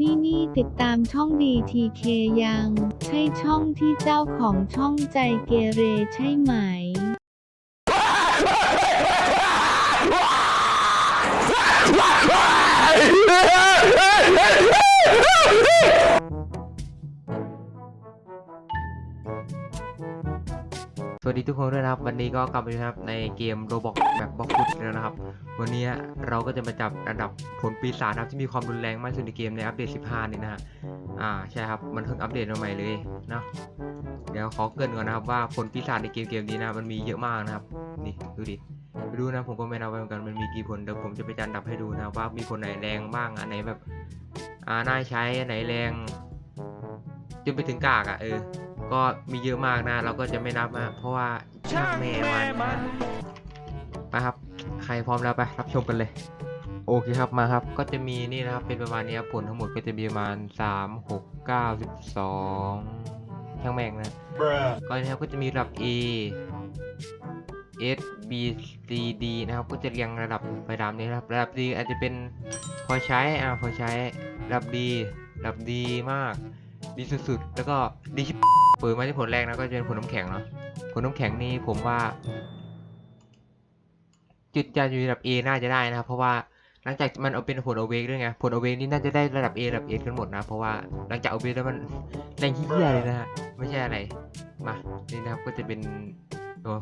นี่นี่ติดตามช่อง DTK ยัง ใช่ช่องที่เจ้าของช่องใจเกเรใช่ไหม วัสดีทุกคนด้วยนะครับ วันนี้ก็กลับมาอีกครับในเกมโรบอกแบบบล็อกฟุตแล้วนะครับ วันนี้เราก็จะมาจับระดับผลปีศาจนะครับที่มีความรุนแรงมากสุดในเกมในอัปเดต 15 นี้นะฮะอ่าใช่ครับมันเพิ่งอัปเดตมาใหม่เลยเนาะเดี๋ยวขอเกินก่อนนะครับว่าผลปีศาจในเกมเกมนี้นะมันมีเยอะมากนะครับนี่ดูดิไปดูนะผมก็ไม่นับไว้เหมือนกันมันมีกี่ผลเดี๋ยวผมจะไปจัดอันดับให้ดูนะว่ามีผลไหนแรงบ้างอันไหนแบบอ่าน่าใช้อันไหนแรงจนไปถึงกากอะเออ ก็มีเยอะมากนะ เราก็จะไม่นับนะเพราะว่าช่างแม่มันนะไปครับ ใครพร้อมแล้วไปรับชมกันเลย โอเคครับมาครับ ก็จะมีนี่นะครับเป็นประมาณนี้ผลทั้งหมดก็จะมีประมาณ 3 6 9 12ช่างแม่งนะก็นะครับก็จะมีระดับ A S B C D นะครับ ก็จะเรียงระดับไปตามนี้นะครับ ระดับ D อาจจะเป็นพอใช้อ่าพอใช้ระดับ D ระดับดีมาก ดีสุดๆ แล้วก็ดีชิบ เปิดมาที่ผลแรกนะก็จะเป็นผลน้ำแข็งเนาะผลน้ำแข็งนี่ผมว่า จุดจะอยู่ระดับ A น่าจะได้นะครับ เพราะว่าหลังจากมันเอาเป็นผลเอาเวกด้วยไงผลเอาเวกนี่น่าจะได้ระดับ A ระดับ S กันหมดนะ เพราะว่าหลังจากเอาเวกแล้วมันแรงเฮี้ยๆเลยนะฮะไม่ใช่อะไรมานี่นะครับก็จะเป็น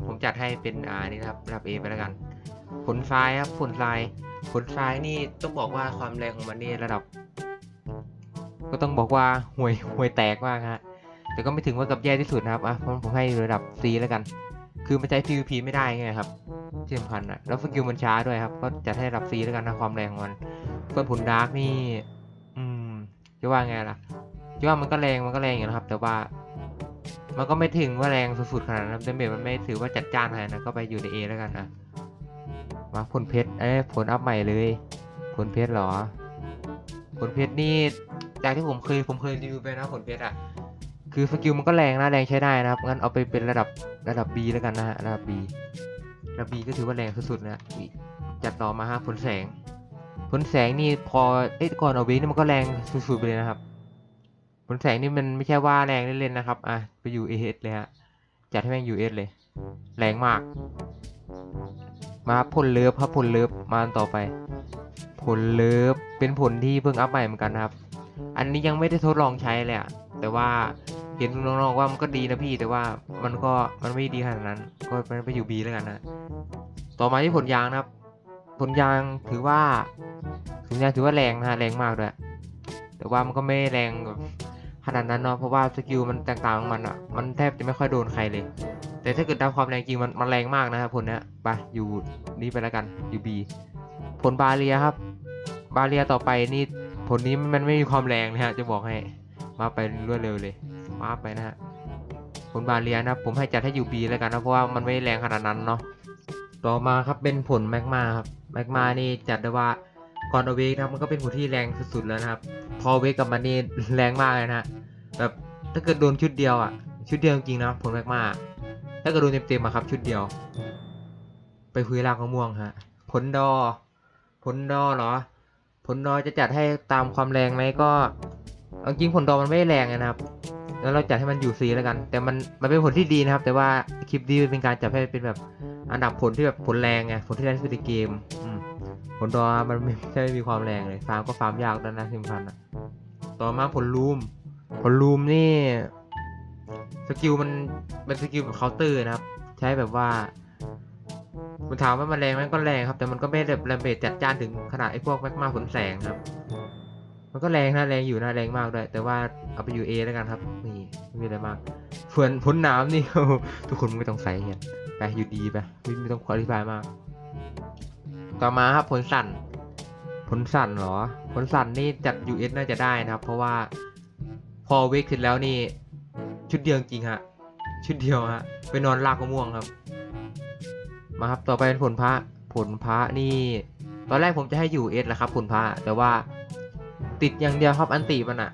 ผมจัดให้เป็นอ่านี่นะครับระดับ A ไปแล้วกัน ผลทรายครับผลทรายผลทรายนี่ต้องบอกว่าความแรงของมันนี่ระดับ ก็ต้องบอกว่าห่วยห่วยแตกมากฮะ แต่ก็ไม่ถึงว่ากับแย่ที่สุดนะครับอะผมผมให้ระดับ C แล้วกัน คือมันใช้ PVP ไม่ได้ไงครับที่สำคัญอะแล้วสกิลมันช้าด้วยครับ ก็จัดให้ระดับ C แล้วกันนะความแรงของมันส่วนผลดาร์กนี่ อืมจะว่าไงล่ะจะว่ามันก็แรงมันก็แรงอยู่นะครับ แต่ว่า มันก็ไม่ถึงว่าแรงสุดๆขนาดนั้นเดเมจมันไม่ถือว่าจัดจ้านขนาดนั้นก็ไปอยู่ใน A แล้วกันนะมาผลเพชรเอ้ผลอัพใหม่เลย ผลเพชรเหรอ ผลเพชรนี่จากที่ผมเคยผมเคยรีวิวไปนะผลเพชรอะ คือสกิลมันก็แรงนะแรงใช้ได้นะครับ งั้นเอาไปเป็นระดับระดับ B แล้วกันนะฮะระดับ B ระดับ B ก็ถือว่าแรงสุดๆนะจัดต่อมาฮะผลแสง ผลแสงนี่พอเอ้ก่อนเอาเวนี่มันก็แรงสุดๆไปเลยนะครับ ผลแสงนี่มันไม่ใช่ว่าแรงเล่นๆนะครับอะไปอยู่ AS เลยฮะจัดให้แม่ง US เลย แรงมาก มาผลเลิฟครับผลเลิฟมาต่อไป ผลเลิฟเป็นผลที่เพิ่งอัพใหม่เหมือนกันครับ อันนี้ยังไม่ได้ทดลองใช้เลยอะแต่ว่า เห็นน้องๆว่ามันก็ดีนะพี่แต่ว่ามันก็มันไม่ดีขนาดนั้น ก็ไปอยู่บีแล้วกันนะ ต่อมาที่ผลยางนะครับ ผลยางถือว่าผลยางถือว่าแรงนะฮะแรงมากด้วยแต่ว่ามันก็ไม่แรงแบบขนาดนั้นเนาะเพราะว่าสกิลมันต่างๆของมันอะมันแทบจะไม่ค่อยโดนใครเลย แต่ถ้าเกิดตามความแรงจริงมันมันแรงมากนะครับผลเนี้ยไปอยู่นี่ไปแล้วกันอยู่บีผลบาเรียครับ บาเรียต่อไปนี่ผลนี้มันไม่มีความแรงนะฮะจะบอกให้มาไปรวดเร็วเลย มาไปนะฮะผลบาเรียนะครับผมให้จัดให้อยู่บีแล้วกันนะเพราะว่ามันไม่แรงขนาดนั้นเนาะต่อมาครับเป็นผลแมกมาครับแมกมานี่จัดได้ว่าก่อนเอเวกนะมันก็เป็นผลที่แรงสุดๆแล้วนะครับ พอเวกกับมันนี่แรงมากเลยนะแบบถ้าเกิดโดนชุดเดียวอะ ชุดเดียวจริงๆนะผลแมกมาถ้าเกิดโดนเต็มๆอะครับชุดเดียว ไปคุยรากมะม่วงฮะผลดอ ผลดอเหรอ ผลดอจะจัดให้ตามความแรงไหมก็จริงผลดอมันไม่แรงนะครับ แล้วเราจัดให้มันอยู่ซีแล้วกัน แต่มันมันเป็นผลที่ดีนะครับ แต่ว่าคลิปนี้เป็นการจัดให้เป็นแบบอันดับผลที่แบบผลแรงไงผลที่แรงที่สุดในเกมผลดอมันไม่ใช่ไม่มีความแรงเลยฟาร์มก็ฟาร์มยากแล้วนะที่สำคัญนะต่อมาผลลูมผลลูมนี่สกิลมันเป็นสกิลแบบเคาน์เตอร์นะครับ ใช้แบบว่ามันถามว่ามันแรงไหมก็แรงครับ แต่มันก็ไม่ได้แบบแรมเบจจัดจ้านถึงขนาดไอ้พวกแมกมาผลแสงครับ มันก็แรงนะแรงอยู่นะแรงมากด้วยแต่ว่าเอาไปอยู่ A แล้วกันครับนี่ไม่มีอะไรมากส่วนผลหนามนี่ทุกคนไม่ต้องใส่เห็นไปอยู่ดีไปไม่ไม่ต้องอธิบายมาก ต่อมาครับผลสั่น ผลสั่นเหรอ ผลสั่นนี่จัด US น่าจะได้นะครับ เพราะว่าพอเวกเสร็จแล้วนี่ ชุดเดียวจริงฮะ ชุดเดียวฮะไปนอนลากมะม่วงครับ มาครับต่อไปเป็นผลพระผลพระนี่ ตอนแรกผมจะให้อยู่เอสแหละครับผลพระแต่ว่า ติดอย่างเดียวครับอันติมันอะ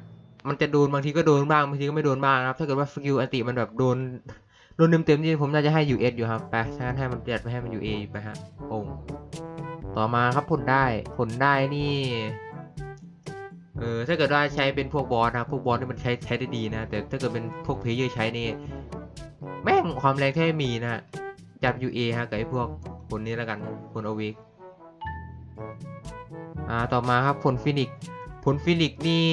มันจะโดนบางทีก็โดนบ้างบางทีก็ไม่โดนบ้างครับถ้าเกิดว่าสกิลอันติมันแบบโดนโดนเต็มๆนี่ผมน่าจะให้อยู่เอสอยู่ครับไปฉะนั้นให้มันเปลี่ยนไปให้มันอยู่เอไปฮะโองต่อมาครับผลได้ผลได้นี่เออถ้าเกิดว่าใช้เป็นพวกบอสนะพวกบอสนี่มันใช้ใช้ได้ดีนะ แต่ถ้าเกิดเป็นพวกเพลเยอร์ใช้นี่แม่งความแรงแค่มีนะจับ UA ฮะกับไอ้พวกผลนี้แล้วกันผลอเวกอ่าต่อมาครับผลฟินิกซ์ ผลฟินิกนี่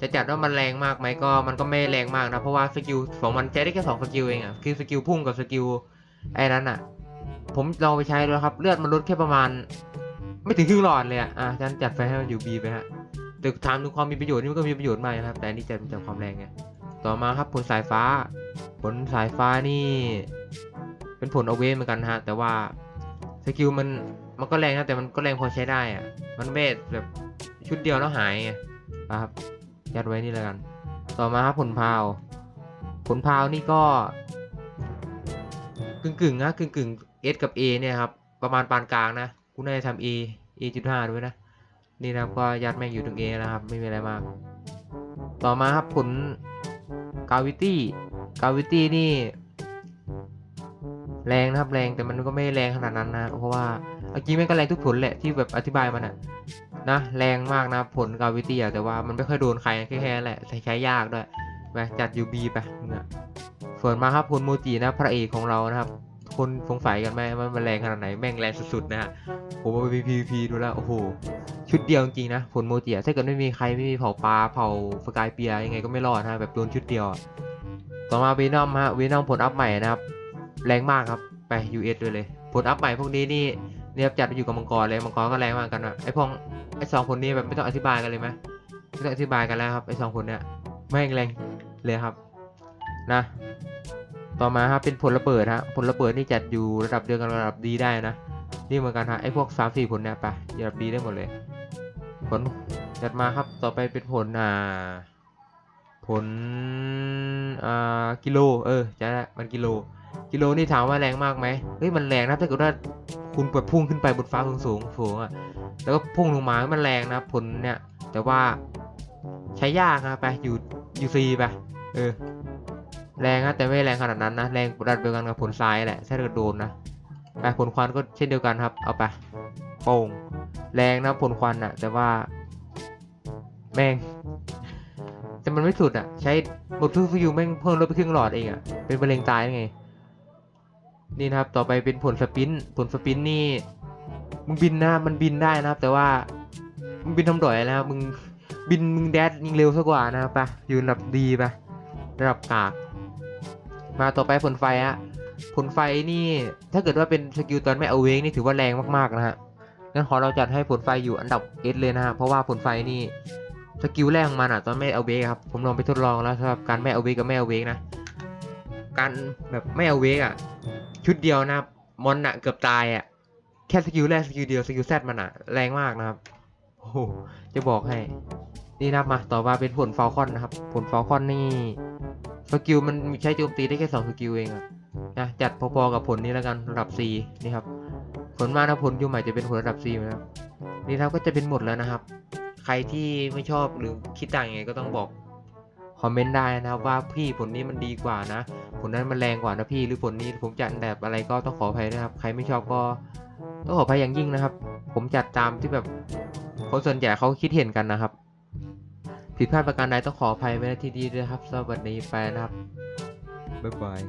จะจัดว่ามันแรงมากไหมก็มันก็ไม่แรงมากนะ เพราะว่าสกิลของมันใช้ได้แค่สองสกิลเองอะคือสกิลพุ่งกับสกิลไอ้นั้นอะผมลองไปใช้แล้วครับ เลือดมันลดแค่ประมาณ ไม่ถึงครึ่งหลอดเลยอะอะฉันจัดไฟให้มันอยู่บีไปฮะแต่ถามถึงความมีประโยชน์นี่มันก็มีประโยชน์มากนะครับ แต่นี่จะจากความแรงไงต่อมาครับผลสายฟ้า ผลสายฟ้านี่ เป็นผลเอาเวเหมือนกันฮะแต่ว่าสกิลมัน มันก็แรงนะแต่มันก็แรงพอใช้ได้อะมันไม่แบบชุดเดียวแล้วหายไงครับยัดไว้นี่แล้วกัน ต่อมาครับผลพาว ผลพาวนี่ก็กึ่งกึ่งนะกึ่งกึ่งๆ S กับ A เนี่ยครับ ประมาณปานกลางนะกูน่าจะทำ A A จุดห้าด้วยนะ นี่นะครับก็ยัดแม่งอยู่ตรง A นะครับ ไม่มีอะไรมาก ต่อมาครับผลกาวิตี้กาวิตี้นี่ แรงนะครับแรงแต่มันก็ไม่แรงขนาดนั้นนะ เพราะว่าเมื่อกี้แม่งก็แรงทุกผลแหละที่แบบอธิบายมันอะนะแรงมากนะผลกาวิตี้อะแต่ว่ามันไม่ค่อยโดนใครแค่แค่แหละใช้ใช้ยากด้วยไปจัดยูบีไปมึงอะส่วนมาครับผลโมจินะพระเอกของเรานะครับ คนสงสัยกันไหมว่ามันแรงขนาดไหนแม่งแรงสุดๆนะฮะผมไปพีพีดูแล้วโอ้โหชุดเดียวจริงนะผลโมจิถ้าเกิดไม่มีใครไม่มีเผาปลาเผาสกายเปียยังไงก็ไม่รอดนะแบบโดนชุดเดียวต่อมาวีนอมฮะวีนอมผลอัพใหม่นะครับ แรงมากครับ ไป US ด้วยเลย ผลอัพใหม่พวกนี้นี่เนี่ยจัดอยู่กับมังกรเลยมังกรก็แรงมากกันอะไอพองไอสองคนนี้แบบไม่ต้องอธิบายกันเลยไหมไม่ต้องอธิบายกันแล้วครับไอสองคนเนี้ยแม่งแรงเลยครับนะต่อมาครับเป็นผลระเบิดฮะผลระเบิดนี่จัดอยู่ระดับเดียวกันระดับดีได้นะนี่เหมือนกันฮะไอพวกสามสี่ผลเนี่ยไประดับดีได้หมดเลย ผลจัดมาครับต่อไปเป็นผลอ่าผลอ่ากิโลเออจะมันกิโล กิโลนี่ถามว่าแรงมากไหมเฮ้ยมันแรงนะถ้าเกิดว่าคุณแบบพุ่งขึ้นไปบนฟ้าสูงสูงสูงอะแล้วก็พุ่งลงมามันแรงนะผลเนี่ย แต่ว่าใช้ยากนะไปอยู่อยู่ซีไปเออ แรงนะแต่ไม่แรงขนาดนั้นนะแรงระดับเดียวกันกับผลทรายแหละถ้าเกิดโดนนะไปผลควันก็เช่นเดียวกันครับ เอาไปโป่งแรงนะผลควันอะ แต่ว่าแม่งแต่มันไม่สุดอะ ใช้บททุกสกิลแม่งเพิ่มลดไปครึ่งหลอดเองอะเป็นมะเร็งตายไง นี่นะครับต่อไปเป็นผลสปินผลสปินนี่ มึงบินนะมันบินได้นะครับ แต่ว่ามึงบินทำดอยนะครับมึงบินมึงแดดยิงเร็วซะกว่านะครับไปยืนระดับดีไประดับกาก มาต่อไปผลไฟอะผลไฟนี่ถ้าเกิดว่าเป็นสกิลตอนไม่เอาเวกนี่ถือว่าแรงมากๆนะฮะงั้นขอเราจัดให้ผลไฟอยู่อันดับเอสเลยนะฮะเพราะว่าผลไฟนี่สกิลแรกของมันอะตอนไม่เอาเวกครับผมลองไปทดลองแล้วสำหรับการไม่เอาเวกกับไม่เอาเวกนะการแบบไม่เอาเวกอะ ชุดเดียวนะครับ มอนอะเกือบตายอะแค่สกิลแรกสกิลเดียวสกิลแซดมันอะแรงมากนะครับโอ้โหจะบอกให้ นี่นะครับมาต่อมาเป็นผลฟอลคอนนะครับ ผลฟอลคอนนี่สกิลมันใช้โจมตีได้แค่สองสกิลเองอะนะจัดพอๆกับผลนี้แล้วกันระดับ C นี่ครับ ผลมานะผลยูใหม่จะเป็นผลระดับ C นะครับนี่ครับก็จะเป็นหมดแล้วนะครับ ใครที่ไม่ชอบหรือคิดต่างยังไงก็ต้องบอก คอมเมนต์ได้นะครับว่าพี่ผลนี้มันดีกว่านะ ผลนั้นมันแรงกว่านะพี่หรือผลนี้ผมจัดแบบอะไรก็ต้องขออภัยนะครับ ใครไม่ชอบก็ต้องขออภัยอย่างยิ่งนะครับ ผมจัดตามที่แบบคนส่วนใหญ่เขาคิดเห็นกันนะครับ ผิดพลาดประการใดต้องขออภัยไว้ที่ดีด้วยครับ สวัสดีไปนะครับบ๊ายบาย